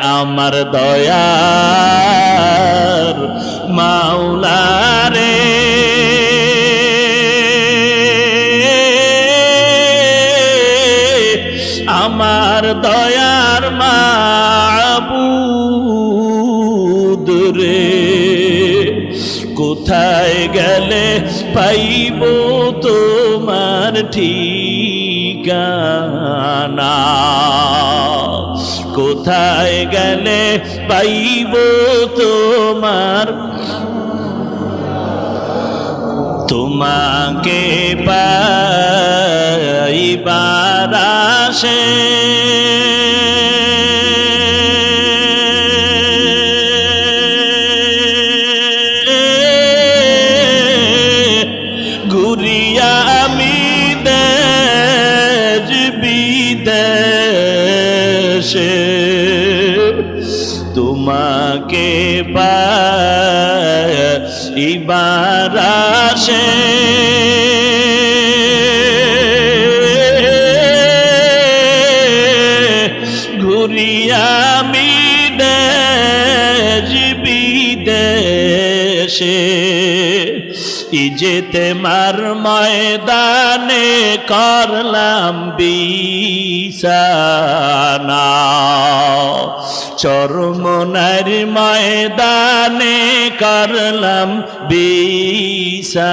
আমার দয়ার মাওলারে। আমার দয়ার মাবুদ রে কোথায় গেলে পাইব তোমার ঠিকানা? কোথায় গেলে পাইব তোমার? তোমাকে পাইবার আসে। ঘুরিয়া তোমাকে পাইবার আসে। ঘুরিয়া আমি দেশ বিদেশে ইজেতে মার ময়দানে করলাম বিছানা। চরমনার ময়দানে করলাম বিছানা